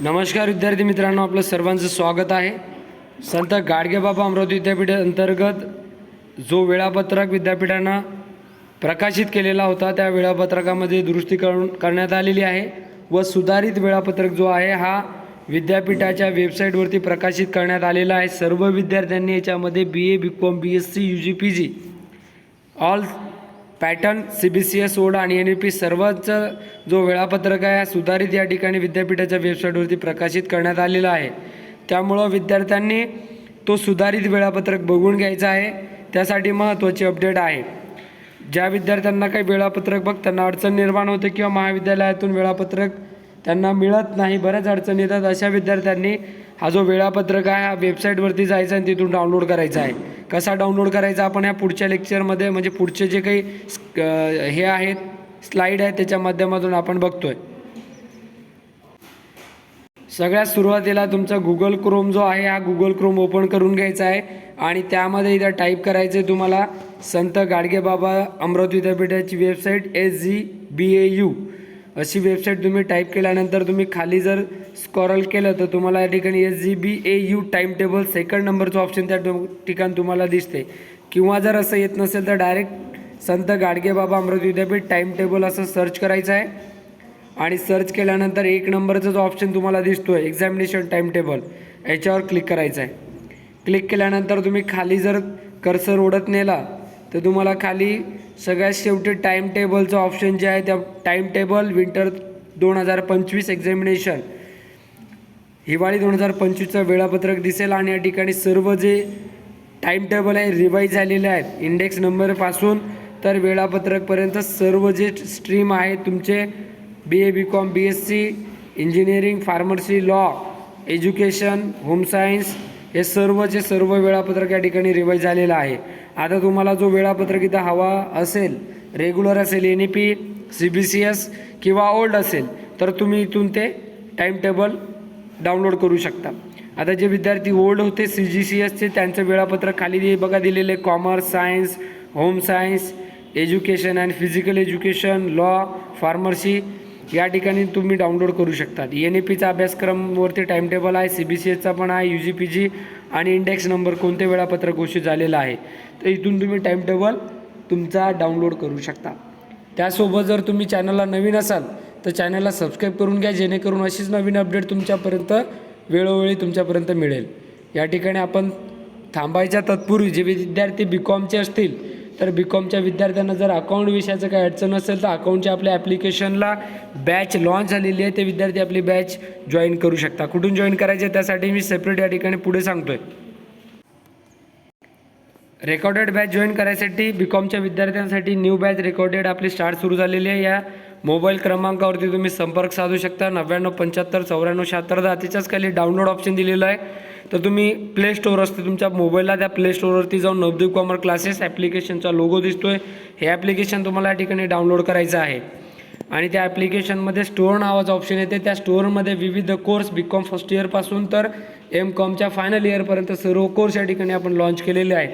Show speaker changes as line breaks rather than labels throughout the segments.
नमस्कार विद्यार्थी मित्रांनो आपलं सर्वांचं स्वागत आहे. संत गाडगेबाबा अमरावती विद्यापीठ अंतर्गत जो वेळापत्रक विद्यापीठानं प्रकाशित केलेला होता त्या वेळापत्रकामध्ये दुरुस्ती करून करण्यात आलेली आहे व सुधारित वेळापत्रक जो आहे हा विद्यापीठाच्या वेबसाईटवरती प्रकाशित करण्यात आलेला आहे. सर्व विद्यार्थ्यांनी याच्यामध्ये B A B com B S C U G P G all pattern C B C S old आणि एन ई पी सर्वच जो वेळापत्रक आहे हा सुधारित या ठिकाणी विद्यापीठाच्या वेबसाईटवरती प्रकाशित करण्यात आलेला आहे. त्यामुळं विद्यार्थ्यांनी तो सुधारित वेळापत्रक बघून घ्यायचा आहे. त्यासाठी महत्त्वाची अपडेट आहे. ज्या विद्यार्थ्यांना काही वेळापत्रक बघ त्यांना अडचण निर्माण होते किंवा महाविद्यालयातून वेळापत्रक त्यांना मिळत नाही बऱ्याच अडचणी येतात. अशा विद्यार्थ्यांनी हा जो वेळापत्रक आहे हा वेबसाईटवरती जायचा आणि तिथून डाउनलोड करायचा आहे. कसा डाउनलोड करायचा आपण ह्या पुढच्या लेक्चरमध्ये म्हणजे पुढचे जे काही हे आहेत स्लाईड आहेत त्याच्या माध्यमातून आपण बघतोय. सगळ्यात सुरुवातीला तुमचा गुगल क्रोम जो आहे हा गुगल क्रोम ओपन करून घ्यायचा आहे. आणि त्यामध्ये इथं टाईप करायचं आहे तुम्हाला संत गाडगेबाबा अमरावती विद्यापीठाची website S G B A U अशी वेबसाईट तुम्ही टाईप केल्यानंतर तुम्ही खाली जर स्कॉरल केलं तर तुम्हाला या ठिकाणी S G B A U time table second नंबरचं ऑप्शन त्या ठिकाणी तुम्हाला दिसते. किंवा जर असं येत नसेल तर डायरेक्ट संत गाडगेबाबा अमृत विद्यापीठ टाईम टेबल असं सर्च करायचं आहे. आणि सर्च केल्यानंतर एक नंबरचा जो ऑप्शन तुम्हाला दिसतो आहे एक्झामिनेशन टाईम टेबल याच्यावर क्लिक करायचं आहे. क्लिक केल्यानंतर तुम्ही खाली जर कर्सर ओढत नेला तर तुम्हाला खाली सगळ्यात शेवटी टाईम टेबलचं ऑप्शन जे आहे त्या टाईम टेबल विंटर दोन हजार पंचवीस एक्झामिनेशन हिवाळी दोन हजार पंचवीसचं वेळापत्रक दिसेल आणि या ठिकाणी सर्व जे टाईम टेबल आहे रिवाईज झालेले आहेत इंडेक्स नंबरपासून तर वेळापत्रकपर्यंत सर्व जे स्ट्रीम आहे तुमचे B A B com B S C engineering pharmacy law education home science हे सर्वचे सर्व वेळापत्रक या ठिकाणी रिवाईज झालेलं आहे. आता तुम्हाला जो वेळापत्रक इथं हवा असेल रेग्युलर असेल N E P C B C S किंवा ओल्ड असेल तर तुम्ही इथून ते टाईम टेबल डाउनलोड करू शकता. आता जे विद्यार्थी ओल्ड होते सी जी सी एसचे त्यांचं वेळापत्रक खाली बघा दिलेले commerce science home science education and physical education law pharmacy या ठिकाणी तुम्ही डाउनलोड करू शकतात. एन ए पीचा अभ्यासक्रमवरती टाईम टेबल आहे सी बी सी एसचा पण आहे यू जी पी जी आणि इंडेक्स नंबर कोणते वेळापत्रक घोषित झालेलं आहे तर इथून तुम्ही टाईम टेबल तुमचा डाउनलोड करू शकता. त्यासोबत जर तुम्ही चॅनलला नवीन असाल तर चॅनलला सबस्क्राईब करून घ्या जेणेकरून अशीच नवीन अपडेट तुमच्यापर्यंत वेळोवेळी तुमच्यापर्यंत मिळेल. या ठिकाणी आपण थांबायच्या तत्पूर्वी जे विद्यार्थी बी कॉमचे असतील तर बी कॉमच्या विद्यार्थ्यांना जर अकाउंट विषयाचं काही अडचण असेल तर अकाउंटच्या आपल्या ॲप्लिकेशनला बॅच लॉन्च झालेली आहे. ते विद्यार्थी आपली बॅच जॉईन करू शकता. कुठून जॉईन करायचे त्यासाठी मी सेपरेट या ठिकाणी पुढे सांगतोय. रेकॉर्डेड बॅच जॉईन करायसाठी बी कॉमच्या विद्यार्थ्यांसाठी न्यू बॅच रेकॉर्डेड आपली स्टार्ट सुरू झालेली आहे. या मोबाईल क्रमांकावरती तुम्ही संपर्क साधू शकता. नव्याण्णव पंच्याहत्तर चौऱ्याण्णव शहात्तर दहा त्याच्याच खाली डाउनलोड ऑप्शन दिलेलं आहे. तर तुम्ही प्ले स्टोअर असते तुमच्या मोबाईलला त्या प्ले स्टोअरवरती जाऊन नवदीप कॉमर क्लासेस ॲप्लिकेशनचा लोगो दिसतो आहे हे ॲप्लिकेशन तुम्हाला या ठिकाणी डाउनलोड करायचं आहे. आणि त्या ॲप्लिकेशनमध्ये स्टोअर नावाचं ऑप्शन येते. त्या स्टोअरमध्ये विविध कोर्स बी कॉम फर्स्ट इयरपासून तर एम कॉमच्या फायनल इयरपर्यंत सर्व कोर्स या ठिकाणी आपण लॉन्च केलेले आहेत.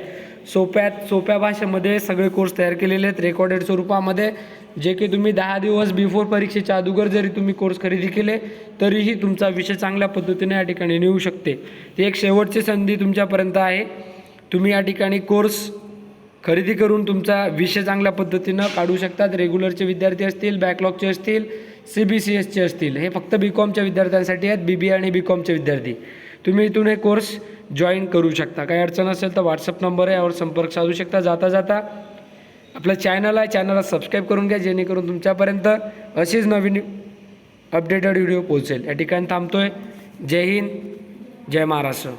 सोप्यात सोप्या भाषेमध्ये सगळे कोर्स तयार केलेले आहेत रेकॉर्डेड स्वरूपामध्ये. जे की तुम्ही दहा दिवस बिफोर परीक्षेच्या अगोदर जरी तुम्ही कोर्स खरेदी केले तरीही तुमचा विषय चांगल्या पद्धतीने या ठिकाणी नेऊ शकते. ती एक शेवटची संधी तुमच्यापर्यंत आहे. तुम्ही या ठिकाणी कोर्स खरेदी करून तुमचा विषय चांगल्या पद्धतीनं काढू शकतात. रेग्युलरचे विद्यार्थी असतील बॅकलॉगचे असतील सी बी सी एसचे असतील. हे फक्त बी कॉमच्या विद्यार्थ्यांसाठी आहेत बी बी आणि बी कॉमचे विद्यार्थी. तुम्ही इथून हे कोर्स जॉईन करू शकता. काही अडचण असेल तर व्हॉट्सअप नंबर आहे यावर संपर्क साधू शकता. जाता जाता आपलं चॅनल आहे चॅनलला सबस्क्राईब करून घ्या जेणेकरून तुमच्यापर्यंत अशीच नवीन अपडेटेड व्हिडिओ पोहोचेल. या ठिकाणी थांबतो आहे जय हिंद जय महाराष्ट्र.